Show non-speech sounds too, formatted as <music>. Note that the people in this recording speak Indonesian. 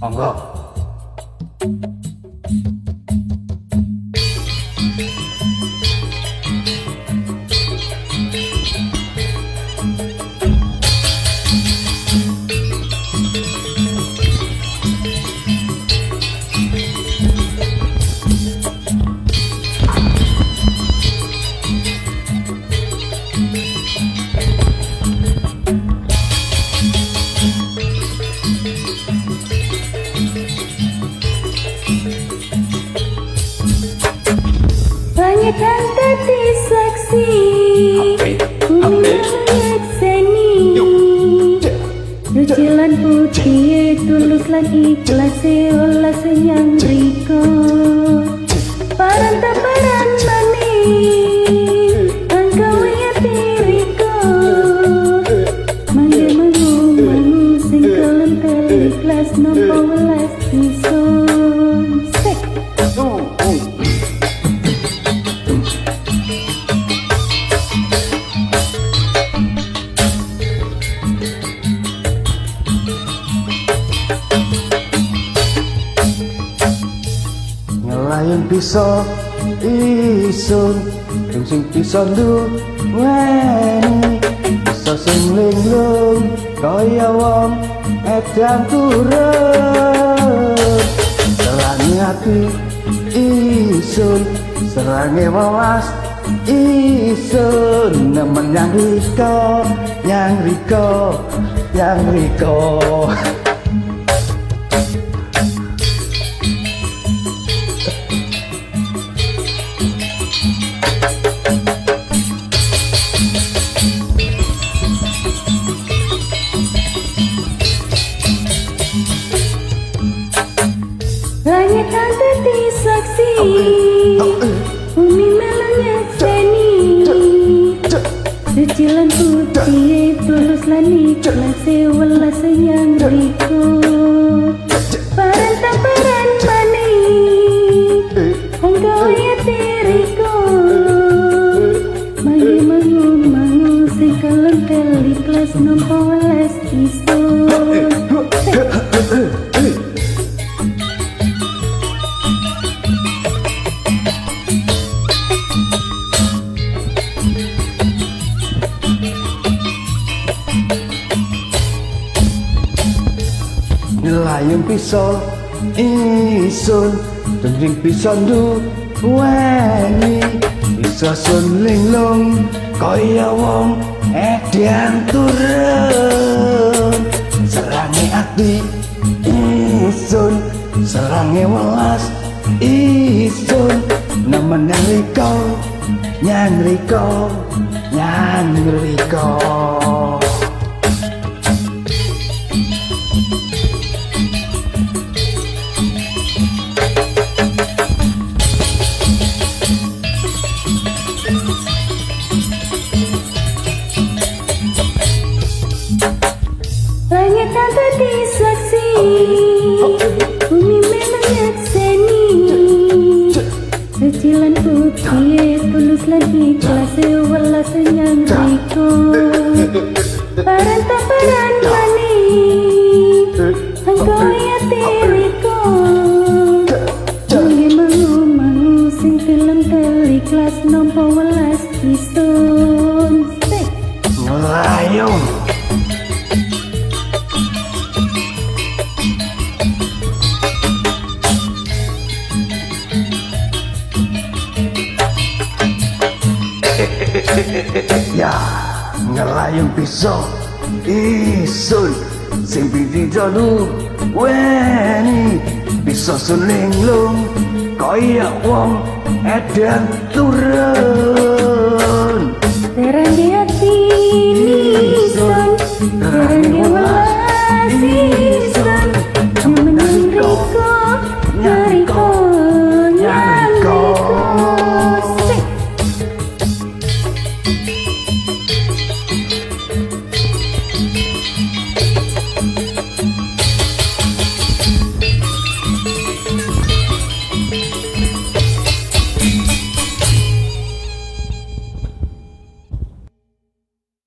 আমরা Yang tadi saksi Melihat seni Lucilan putih tulus lan ikhlas Olah senyang riko Paran taparan manis Engkau ya diriku. Mangga mangu mangu sing kelem ikhlas Nopo welas Ngelayun bisa isun sing bisa lu weni Bisa sing linglung Kaya wong edan turun. Serangi hati isun Serangi wawas isun Nemen yang riko Yang riko Yang riko Nampak welas isun Layung pisau isun Tending pisau du Sosun linglung kaya wong edian turun Serangi ati isun Serangi welas isun Nemen yang riko, nyang riko, nyang riko. Bumi melangit seni Kecilan putih tulus lan ikhlas Welas yang riko Paran tamparan <laughs> Ya, ngelayung pisau. Isun sing piti jadu weni bisa sulinglung kaya wong edan turun